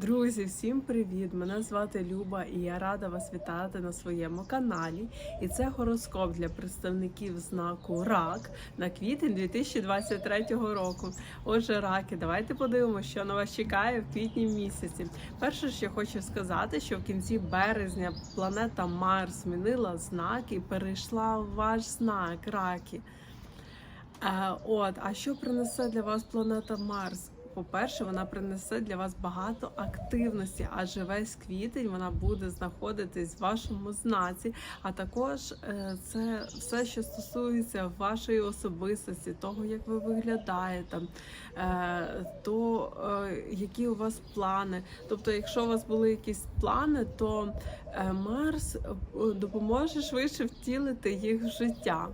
Друзі, всім привіт! Мене звати Люба і я рада вас вітати на своєму каналі. І це гороскоп для представників знаку РАК на квітень 2023 року. Отже, раки, давайте подивимося, що на вас чекає в квітні місяці. Перше, що хочу сказати, що в кінці березня планета Марс змінила знак і перейшла в ваш знак раки. Е, От, а що принесе для вас планета Марс? По-перше, вона принесе для вас багато активності, адже весь квітень вона буде знаходитись в вашому знаці. А також е, це все, що стосується вашої особистості, того, як ви виглядаєте, е, то е, які у вас плани. Тобто, якщо у вас були якісь плани, то Марс допоможе швидше втілити їх в життя.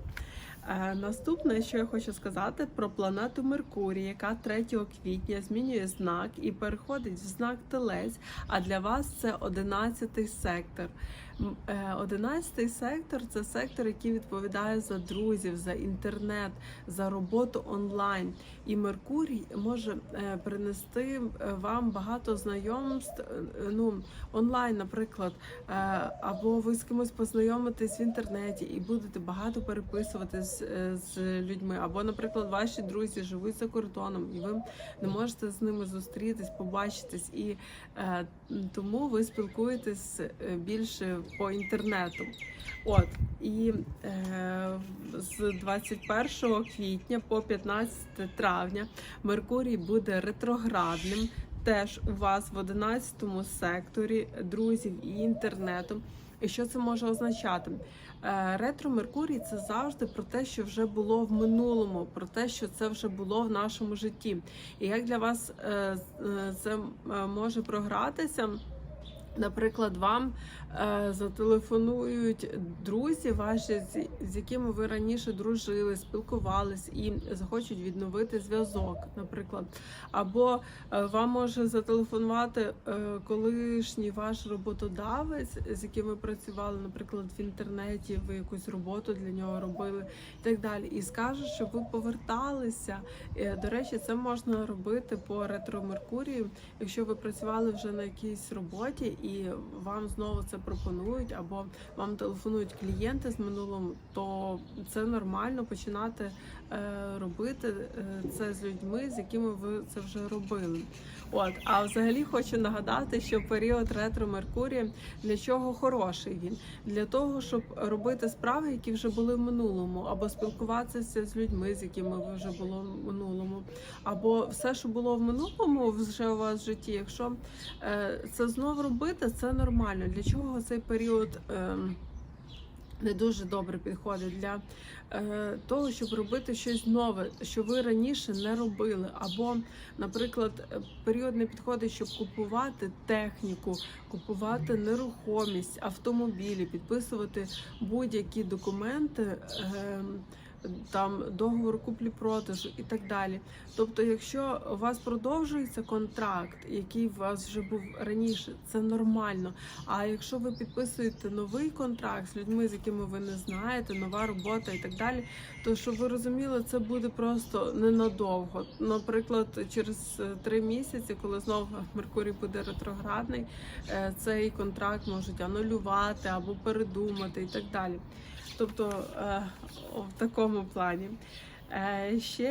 Е, Наступне, що я хочу сказати про планету Меркурій, яка 3 квітня змінює знак і переходить в знак Телець. А для вас це 11 сектор. Е, 11 сектор це сектор, який відповідає за друзів, за інтернет, за роботу онлайн. І Меркурій може е, принести е, вам багато знайомств ну, онлайн, наприклад, або ви з кимось познайомитесь в інтернеті і будете багато переписуватись з людьми, або, наприклад, ваші друзі живуть за кордоном, і ви не можете з ними зустрітись, побачитись, і тому ви спілкуєтесь більше по інтернету. От і е, з 21 квітня по 15 травня Меркурій буде ретроградним. Теж у вас в 11 секторі друзів і інтернету. І що це може означати? Е, Ретро Меркурій це завжди про те, що вже було в минулому, про те, що це вже було в нашому житті. І як для вас е, е, це може програтися? Наприклад, вам е, зателефонують друзі ваші, з, з якими ви раніше дружили, спілкувались і захочуть відновити зв'язок, наприклад. Або е, вам може зателефонувати е, колишній ваш роботодавець, з яким ви працювали, наприклад, в інтернеті, ви якусь роботу для нього робили і так далі. І скаже, щоб ви поверталися. Е, До речі, це можна робити по ретро Меркурію, якщо ви працювали вже на якійсь роботі і вам знову це пропонують, або вам телефонують клієнти з минулого, то це нормально починати робити е, це з людьми, з якими ви це вже робили. От, а взагалі хочу нагадати, що період ретро Меркурія для чого хороший він? Для того, щоб робити справи, які вже були в минулому, або спілкуватися з людьми, з якими ви вже було в минулому, або все, що було в минулому, вже у вас в житті. Якщо е, це знову робити, це нормально. Для чого цей період? Не дуже добре підходить для е, того, щоб робити щось нове, що ви раніше не робили. Або, наприклад, е, період не підходить, щоб купувати техніку, купувати нерухомість, автомобілі, підписувати будь-які документи. Е, там договор куплі-продажу і так далі. Тобто, якщо у вас продовжується контракт, який у вас вже був раніше, це нормально. А якщо ви підписуєте новий контракт з людьми, з якими ви не знаєте, нова робота і так далі, то щоб ви розуміли, це буде просто ненадовго. Наприклад, через е, три місяці, коли знову Меркурій буде ретроградний, е, цей контракт можуть анулювати або передумати і так далі. Тобто е, в такому плані. Е, Ще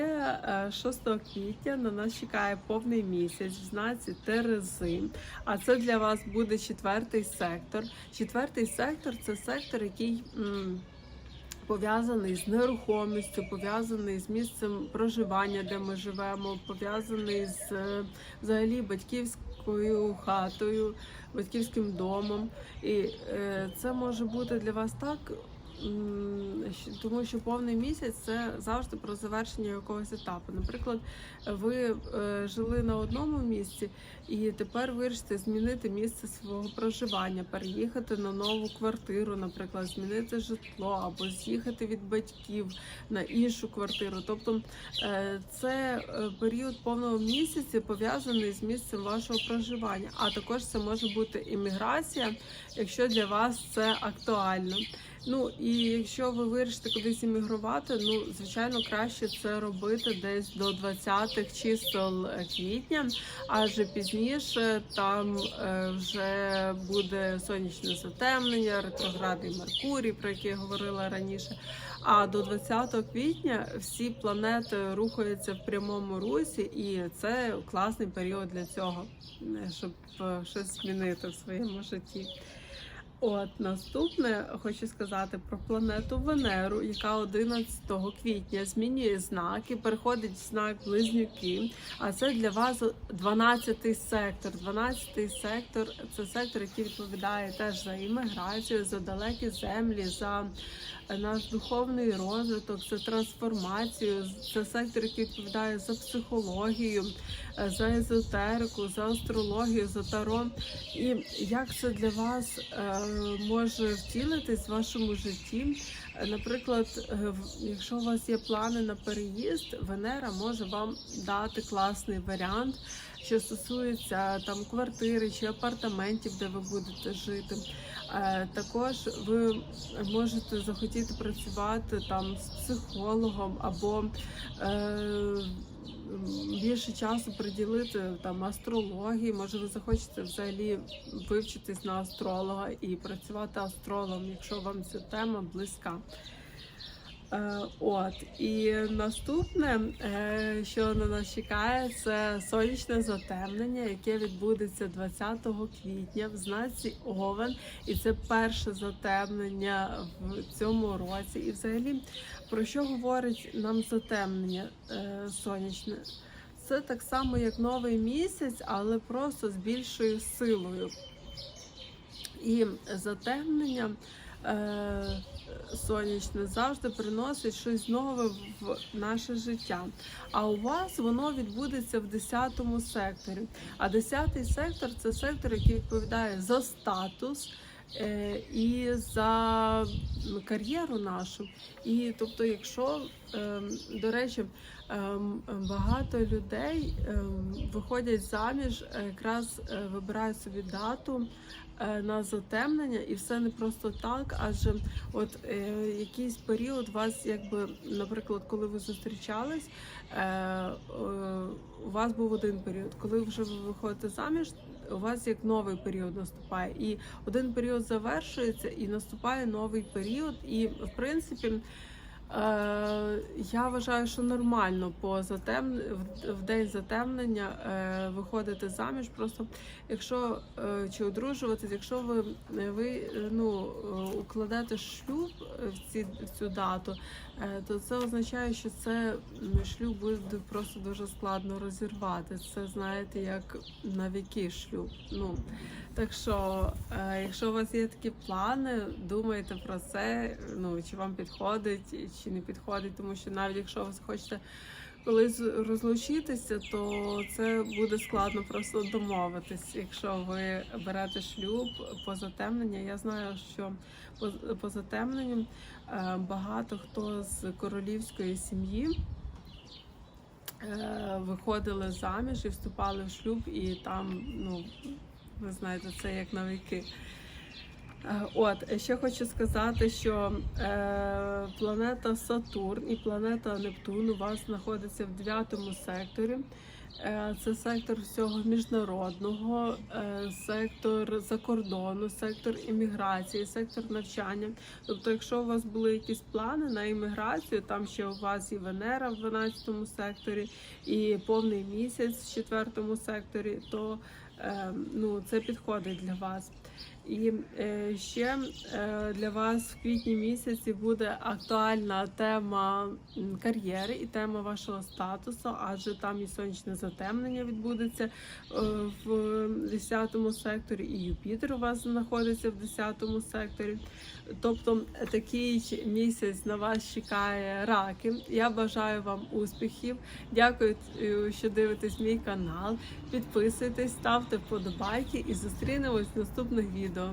е, 6 квітня на нас чекає повний місяць в знаці Терези. А це для вас буде четвертий сектор. Четвертий сектор це сектор, який пов'язаний з нерухомістю, пов'язаний з місцем проживання, де ми живемо, пов'язаний з е, взагалі батьківською хатою, батьківським домом. І е, це може бути для вас так. Тому що повний місяць це завжди про завершення якогось етапу. Наприклад, ви е, жили на одному місці, і тепер вирішите змінити місце свого проживання, переїхати на нову квартиру, наприклад, змінити житло або з'їхати від батьків на іншу квартиру. Тобто е, це е, період повного місяця пов'язаний з місцем вашого проживання. А також це може бути імміграція, якщо для вас це актуально. Ну і якщо ви вирішите кудись іммігрувати, ну звичайно краще це робити десь до 20-х чисел е, квітня, адже пізніше там е, вже буде сонячне затемнення, ретроградний Меркурій, про який я говорила раніше. А до 20 квітня всі планети рухаються в прямому русі, і це класний період для цього, е, щоб щось змінити в своєму житті. От наступне хочу сказати про планету Венеру, яка 11 квітня змінює знак і переходить в знак близнюки. А це для вас 12 сектор. 12 сектор це сектор, який відповідає теж за імміграцію, за далекі землі, за наш духовний розвиток, за трансформацію. Це сектор, який відповідає за психологію, за езотерику, за астрологію, за таро. І як це для вас е, може втілитись в вашому житті? Наприклад, е, якщо у вас є плани на переїзд, Венера може вам дати класний варіант, що стосується там квартири чи апартаментів, де ви будете жити. Е, Також ви можете захотіти працювати там з психологом або е, більше часу приділити там астрології. Може, ви захочете взагалі вивчитись на астролога і працювати астрологом, якщо вам ця тема близька. Е, От і наступне, е, що на нас чекає, це сонячне затемнення, яке відбудеться 20 квітня в знаці Овен. І це перше затемнення в цьому році. І взагалі про що говорить нам затемнення е, сонячне? Це так само, як новий місяць, але просто з більшою силою. І затемнення сонячне завжди приносить щось нове в наше життя. А у вас воно відбудеться в 10 секторі. А 10 сектор це сектор, який відповідає за статус. Е, І за кар'єру нашу, і тобто, якщо ем, до речі, ем, багато людей ем, виходять заміж, е, якраз е, вибирають собі дату на затемнення, і все не просто так. Адже от е, якийсь період вас, якби, наприклад, коли ви зустрічались, е, е, у вас був один період. Коли вже ви виходите заміж, у вас як новий період наступає, і один період завершується, і наступає новий період. І в принципі. Е, я вважаю, що нормально по затем... в- день затемнення е, виходити заміж. Просто якщо е, чи одружуватись, якщо ви, ви ну, укладете шлюб в, ці, в цю дату, то це означає, що це шлюб буде просто дуже складно розірвати. Це знаєте, як на віки шлюб. Ну так що, якщо у вас є такі плани, думайте про це. Ну чи вам підходить, чи не підходить, тому що навіть якщо ви захочете колись розлучитися, то це буде складно просто домовитись. Якщо ви берете шлюб по затемненню, я знаю, що по, затемненню е, багато хто з королівської сім'ї. е, Виходили заміж і вступали в шлюб, і там, ну ви знаєте, це як на віки. Е, От ще хочу сказати, що е, планета Сатурн і планета Нептун у вас знаходиться в дев'ятому секторі. Е, це сектор всього міжнародного, е, сектор закордону, сектор імміграції, сектор навчання. Тобто, якщо у вас були якісь плани на імміграцію, там ще у вас і Венера в 12 секторі, і повний місяць в четвертому секторі, то е, ну, це підходить для вас. І ще для вас в квітні місяці буде актуальна тема кар'єри і тема вашого статусу, адже там і сонячне затемнення відбудеться е, в 10 секторі, і Юпітер у вас знаходиться в 10 секторі. Тобто такий місяць на вас чекає раки. Я бажаю вам успіхів. Дякую, е, що дивитесь мій канал. Підписуйтесь, ставте вподобайки і зустрінемось в наступних відео.